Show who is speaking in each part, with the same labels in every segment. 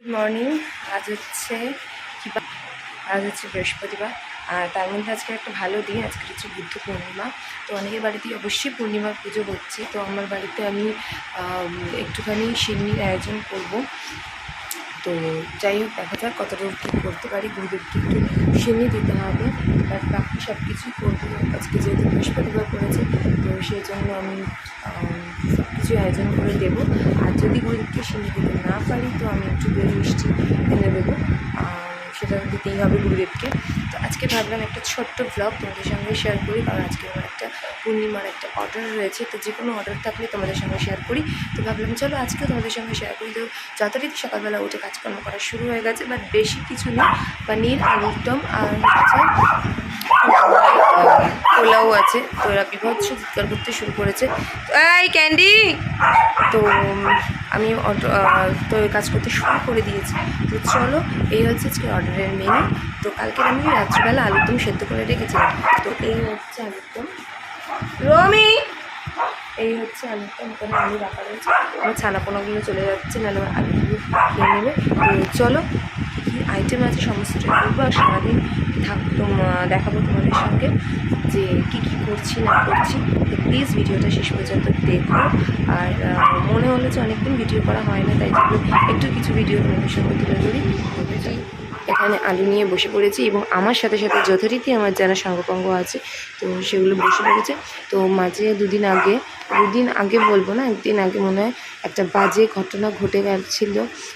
Speaker 1: Good morning আজ হচ্ছে আজ হচ্ছে বৃহস্পতিবার, আর তার মধ্যে আজকে একটা ভালো দিন, আজকে হচ্ছে বুদ্ধ পূর্ণিমা। তো অনেকের বাড়িতেই অবশ্যই পূর্ণিমার পুজো হচ্ছে। তো আমার বাড়িতে আমি একটুখানি সিন্নির আয়োজন করব। তো যাই হোক, দেখা যাক কতদূর কী করতে পারি। গুরুদেবকে একটু সিন্নি দিতে হবে। আর বাকি সব কিছুই করব। আজকে যেহেতু বৃহস্পতিবার পড়েছে, তো সেই জন্য আমি কিছু আয়োজন করে দেবো। আর যদি গরিবকে সেটা দিতে না পারি, তো আমি একটু বের মিষ্টি এনে দেবো সেটা দিতেই হবে গুরুদেবকে। তো আজকে ভাবলাম একটা ছোট্ট ব্লগ তোমাদের সঙ্গে শেয়ার করি, কারণ আজকে আমার পূর্ণিমার একটা অর্ডার রয়েছে, তো যে কোনো অর্ডার থাকলে তোমাদের সঙ্গে শেয়ার করি। তো ভাবলাম, চলো আজকেও তোমাদের সঙ্গে শেয়ার করি। তো যথারীতি সকালবেলা উঠে কাজকর্ম করা শুরু হয়ে গেছে বাট বেশি কিছু না, পনির, আলুর দম আর হচ্ছে পোলাও আছে। তো এরা বিভৎস চিৎকার করতে শুরু করেছে। এই ক্যান্ডি! তো আমি তো কাজ করতে শুরু করে দিয়েছি। তো চলো, এই হচ্ছে আজকে অর্ডারের মেনু তো কালকে আমি রাত্রিবেলা আলুরদম সেদ্ধ করে রেখেছিলাম। তো এই হচ্ছে আলুর দম। রমি! এই হচ্ছে দম এখানে আলু রাখা রয়েছে। আমার ছানা পোনাগুলো চলে যাচ্ছে, নাহলে আমার আলুগুলো খেয়ে নেবে। চলো, কী আইটেম আছে সমস্তটা করব আর সারাদিন থাকতো দেখাবো তোমাদের সঙ্গে যে কি কি করছি, না করছি। তো প্লিজ ভিডিওটা শেষ পর্যন্ত দেখো। আর মনে হলো যে অনেকদিন ভিডিও করা হয় না, তাই জন্য একটু কিছু ভিডিও তোমাদের সঙ্গে তুলে ধরি। এখানে আলু নিয়ে বসে পড়েছি এবং আমার সাথে সাথে যথারীতি আমার যারা সঙ্গপঙ্গ আছে, তো সেগুলো বসে পড়েছে। তো মাঝে দুদিন আগে দুদিন আগে বলব না, একদিন আগে মনে হয় একটা বাজে ঘটনা ঘটে গেছিল।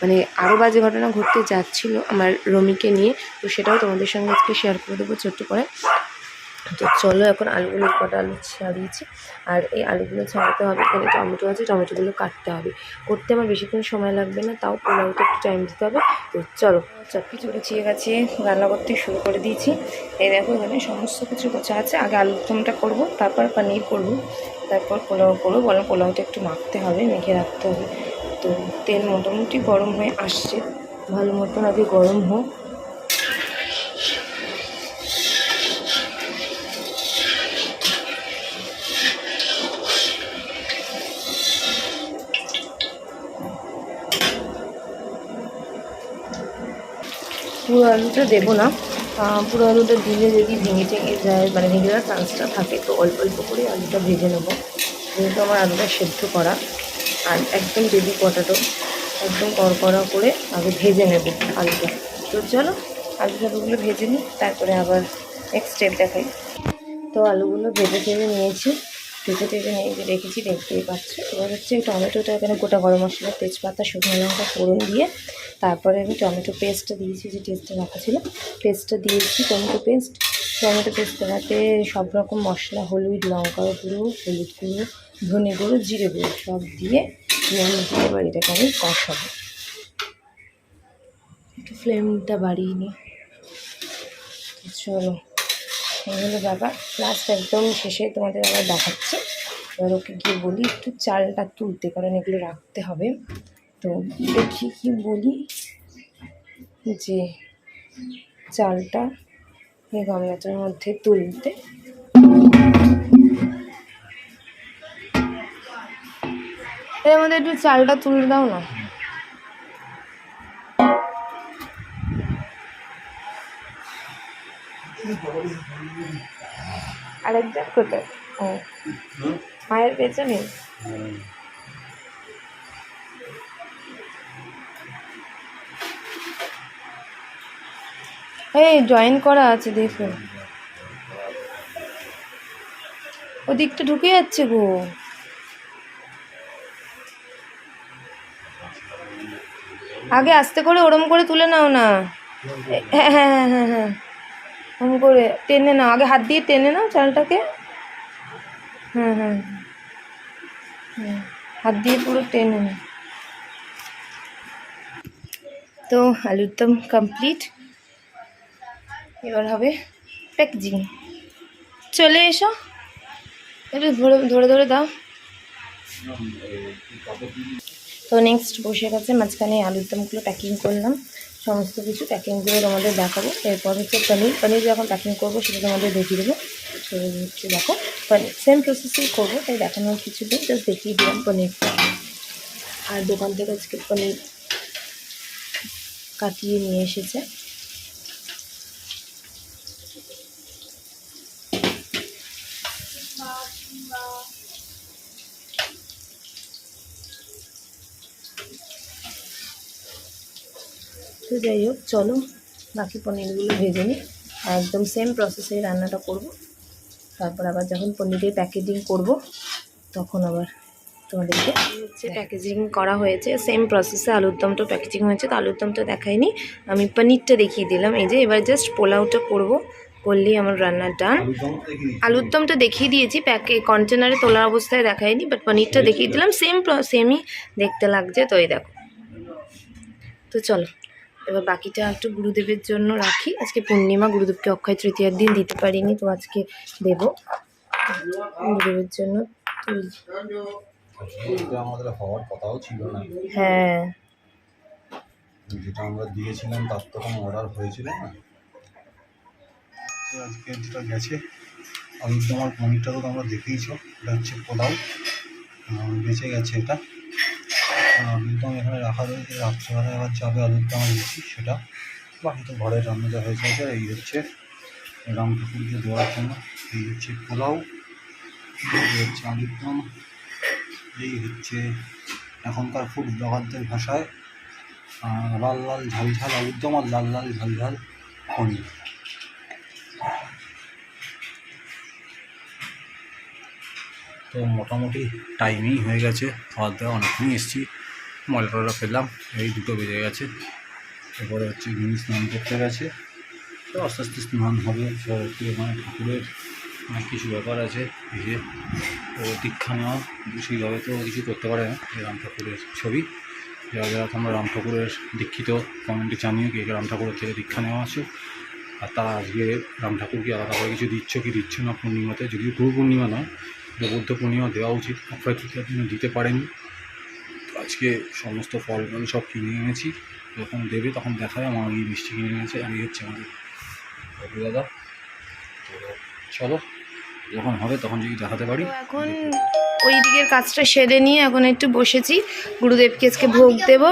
Speaker 1: মানে আরও বাজে ঘটনা ঘটতে যাচ্ছিল আমার রমিকে নিয়ে। তো সেটাও তোমাদের সঙ্গে আজকে শেয়ার করে দেবো ছোট্ট করে। তো চলো এখন আলুগুলো কটা আলু ছাড়িয়েছি। আর এই আলুগুলো ছাড়াতে হবে এখানে টমেটো আছে, টমেটোগুলো কাটতে হবে। করতে আমার বেশিক্ষণ সময় লাগবে না, তাও পোলাওতে একটু টাইম দিতে হবে। তো চলো সব কিছু গুছিয়ে গেছে রান্না করতে শুরু করে দিয়েছি। এই দেখো এখানে সমস্ত কিছু গোছা আছে। আগে আলুর দমটা করব, তারপর পানির করব, তারপর পোলাও করব। বলো পোলাওটা একটু মাখতে হবে, মেখে রাখতে হবে। তো তেল মোটামুটি গরম হয়ে আসছে। ভালো মতন আগে গরম হোক। পুরো আলুটা দেবো না। পুরো আলুটা দিলে যদি ভেঙে টেঙে যায় মানে ভেঙে যাওয়ার চান্সটা থাকে, তো অল্প অল্প করে আলুটা ভেজে নেব। যেহেতু আমার আলুটা সেদ্ধ করা, আর একদম বেবি পটাটো, একদম কড়কড়া করে আগে ভেজে নেব আলুটা। তো চলো, আলু টালুগুলো ভেজে নিই, তারপরে আবার নেক্সট স্টেপ দেখাই। তো আলুগুলো ভেজে ভেজে নিয়েছি। ভেজে নিয়ে রেখেছি, দেখতেই পাচ্ছ। এবার হচ্ছে টমেটোটা এখানে গোটা গরম মশলা, তেজপাতা, শুকনো লঙ্কা, ফোড়ন দিয়ে তারপরে আমি টমেটো পেস্টটা দিয়েছি, যে টেস্টটা রাখা ছিল। পেস্টটা দিয়েছি টমেটো পেস্ট টমেটো পেস্ট দেওয়াতে সব রকম মশলা, হলুদ লঙ্কার গুঁড়ো, হলুদ গুঁড়ো, ধনে গুঁড়ো, জিরে গুঁড়ো সব দিয়ে নুন দিয়ে এবার এটাকে আমি কষাবো। একটু ফ্লেমটা বাড়িয়ে নিই। চলো। এই হলো ব্যাপার লাস্ট একদম শেষে তোমাদের আবার দেখাচ্ছি। এবার ওকে গিয়ে বলি, একটু চালটা তুলতে, কারণ এগুলো রাখতে হবে। তো দেখি কি বলি যে, চালটা এই গামলাটার মধ্যে তুলতে। মধ্যে একটু চালটা তুলে দাও না। আরেকজন কোথায় ও। মায়ের পেছনে? এই জয়েন করা আছে দেখো ওদিকটা ঢুকে যাচ্ছে গো। আগে আস্তে করে ওরম করে তুলে নাও না। হ্যাঁ হ্যাঁ হ্যাঁ হ্যাঁ হ্যাঁ। ওরম করে টেনে নাও, আগে হাত দিয়ে টেনে নাও চালটাকে। হ্যাঁ হ্যাঁ হ্যাঁ হাত দিয়ে পুরো টেনে নাও। তো আলুর দম কমপ্লিট এবার হবে প্যাকেজিং চলে এসো। একটু ধরে ধরে ধরে দাও। তো নেক্সট বসে গেছে, মাঝখানে আলুর দমগুলো প্যাকিং করলাম। সমস্ত কিছু প্যাকিং করে তোমাদের দেখাবো। এরপর হচ্ছে পনির। পনির যখন প্যাকিং করব, সেটা তোমাদের দেখিয়ে দেবো। হচ্ছে দেখো, পনির সেম প্রসেসেই করব, তাই দেখানোর কিছু দিন জাস্ট দেখিয়ে দিলাম পনিরটা। আর দোকান থেকে আজকে পনির কাটিয়ে নিয়ে এসেছে। তো যাই হোক চলো বাকি পনিরগুলো ভেজে নিই। আর একদম সেম প্রসেসে রান্নাটা করব। তারপর আবার যখন পনিরের প্যাকেজিং করব তখন আবার তোমাদেরকে হচ্ছে প্যাকেজিং করা হয়েছে। সেম প্রসেসে আলুর দমটা প্যাকেজিং হয়েছে তো আলুর দমটা দেখাইনি। আমি পনিরটা দেখিয়ে দিলাম। এই যে এবার জাস্ট পোলাওটা করব। করলেই আমার রান্নার ডান। আলুর দমটা দেখিয়ে দিয়েছি। প্যাকে কন্টেনারে তোলার অবস্থায় দেখাইনি বাট পনিরটা দেখিয়ে দিলাম। সেম সেমই দেখতে লাগছে। তো এই দেখো। তো চলো। এবার বাকিটা একটু গুরুদেবের জন্য রাখি। আজকে পূর্ণিমা গুরুদেবকে অক্ষয় তৃতীয়ার দিন দিতে পারিনি তো আজকে দেব। গুরুদেবের জন্য
Speaker 2: আমাদের হওয়ার কথাও ছিল না।
Speaker 1: হ্যাঁ।
Speaker 2: যেটা আমরা দিয়েছিলাম তার তো কোনো অর্ডার হয়েছিল না। আজকে যেটা গেছে আমি তোমার পনিরটা তো তোমরা দেখেইছো এটা হচ্ছে পোলাও। বেঁচে গেছে এটা। আলুর দম এখানে রাখা রয়েছে রাত্রেবেলা এবার যাবে দম দিচ্ছি সেটা বাকি তো ঘরের রান্না যা হয়েছে হয়েছে। এই হচ্ছে রাম ঠাকুরকে দেওয়ার জন্য এই হচ্ছে পোলাও এই হচ্ছে আলুর দম এই হচ্ছে এখনকার ফুড ব্লগারদের ভাষায় লাল লাল ঝাল ঝাল আলুর দম আর লাল লাল ঝাল ঝাল পনির তো মোটামুটি টাইমেই হয়ে গেছে খাওয়ার দাওয়া অনেকক্ষণই এসেছি ময়লা টয়লা ফেললাম, এই দুটো বেজে গেছে। এরপরে হচ্ছে গিনি স্নান করতে গেছে, তো আস্তে আস্তে স্নান হবে সব একটু মানে ঠাকুরের অনেক কিছু ব্যাপার আছে যে ও দীক্ষা নেওয়া, সেইভাবে তো কিছু করতে পারে না, এই রাম ঠাকুরের ছবি। যারা যারা তোমরা রাম ঠাকুরের দীক্ষিত, কমেন্টে জানিও কি রাম ঠাকুরের থেকে দীক্ষা নেওয়া আছে। আর তারা আজকে রাম ঠাকুরকে আলাদা করে কিছু দিচ্ছ কি দিচ্ছ না, পূর্ণিমাতে, যদিও গুরু পূর্ণিমা নয় বৌদ্ধ পূর্ণিমা দেওয়া উচিত। অক্ষয় তৃতীয়ার দিনে দিতে পারেনি আজকে সমস্ত ফল ফল সব কিনে এনেছি। যখন দেবে তখন দেখায় আমার এই মিষ্টি কিনে এনেছে। এই হচ্ছে আমাদের বাবু দাদা। তো চলো, যখন হবে তখন যদি দেখাতে পারি।
Speaker 1: এখন ওই দিকের কাজটা সেরে নিয়ে এখন একটু বসেছি। গুরুদেবকে আজকে ভোগ দেবো।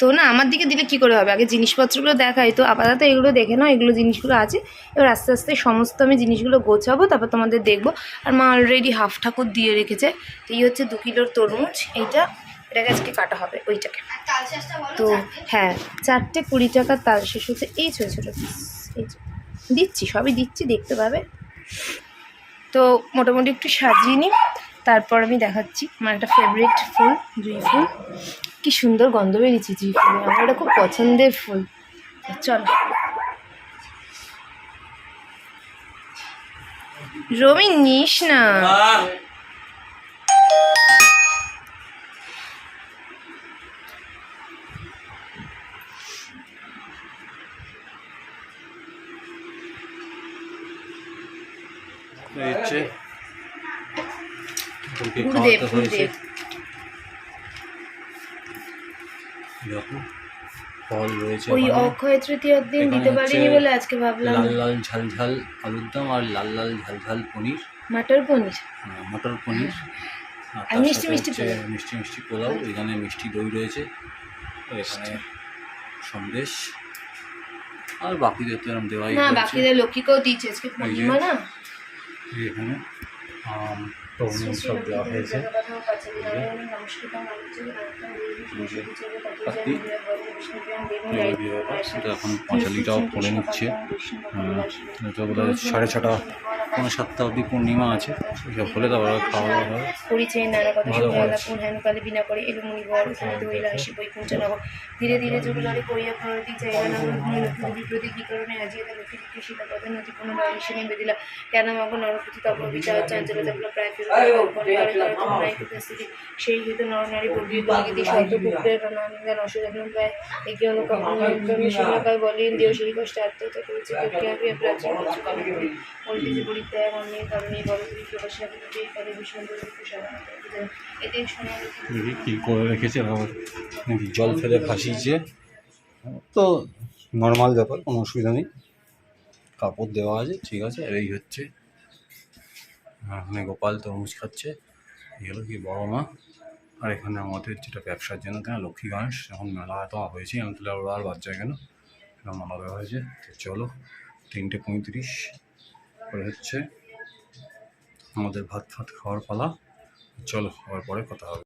Speaker 1: তো না আমার দিকে দিলে কি করে হবে? আগে জিনিসপত্রগুলো দেখাই। তো আপাতত এগুলো দেখে নাও এগুলো জিনিসগুলো আছে। এবার আস্তে আস্তে সমস্ত আমি জিনিসগুলো গোছাবো তারপর তোমাদের দেখব। আর মা অলরেডি হাফ ঠাকুর দিয়ে রেখেছে। তো এই হচ্ছে দু কিলোর তরমুজ। এইটা এটাকে আজকে কাটা হবে ওইটাকে। তো হ্যাঁ চারটে কুড়ি টাকার তাল শেষ হচ্ছে। এই ছোটো ছোটো এই দিচ্ছি সবই দিচ্ছি দেখতে পাবে। তো মোটামুটি একটু সাজিয়ে নিই। তারপর আমি দেখাচ্ছি আমার একটা ফেভারিট ফুল জুঁই ফুল। কি সুন্দর গন্ধ বেরিয়েছে জুঁই ফুলে। আমার এটা খুব পছন্দের ফুল। চলো। রমি নিস না।
Speaker 2: ঠাকুরকে
Speaker 1: গুরুদেব
Speaker 2: খাওয়াতে দেখো ফল রয়েছে
Speaker 1: ওই অক্ষয় তৃতীয়ার দিন দিতে পারিনি বলে আজকে ভাবলাম।
Speaker 2: লাল লাল ঝাল ঝাল আলুর দম আর লাল লাল ঝাল ঝাল পনির।
Speaker 1: মাটার পনির।
Speaker 2: মটর পনির। আর
Speaker 1: আর মিষ্টি মিষ্টি
Speaker 2: মিষ্টি মিষ্টি পোলাও এখানে মিষ্টি দই রয়েছে। এখানে সন্দেশ। আর বাকিদের তো এরকম দেওয়াই
Speaker 1: না। বাকিদের লক্ষ্মীকেও দিয়েছে আজকে পূর্ণিমা না।
Speaker 2: এখানে তরমুজ সব দেওয়া হয়েছে এখন নিচ্ছে সাড়ে ছটা পৌনে সাতটা অবধি পূর্ণিমা আছে সব হলে তারপর খাওয়া দাওয়া
Speaker 1: পরিচয় নানা কথা বিনা করে এলো মুনি ধীরে ধীরে জুবিলারে কইয়া প্রণতি চাইলা নগর কি কারণে আজিয়া তার লক্ষ্মী শিলা নদী দিলা কেন মগ নরপতি তপ বিচার চাঞ্চল চাপলা প্রায় ফিরে সেই শূন্যকাল বলে
Speaker 2: জল ফেলে ভাসিয়েছে? তো নর্মাল ব্যাপার, কোনো অসুবিধা নেই। কাপড় দেওয়া আছে, ঠিক আছে, আর এই হচ্ছে এখানে গোপাল তরমুজ খাচ্ছে। এগুলো কি বড় মা। আর এখানে আমাদের যেটা ব্যবসার জন্য কেন লক্ষ্মী গণেশ। এখন মেলা তো হয়েছে, এখন তাহলে ওরা আর বাচ্চা কেন? এরকম মেলা দেওয়া হয়েছে। তো চলো, তিনটে পঁয়ত্রিশ পরে হচ্ছে। আমাদের ভাত ফাত খাওয়ার পালা। চলো খাওয়ার পরে কথা হবে।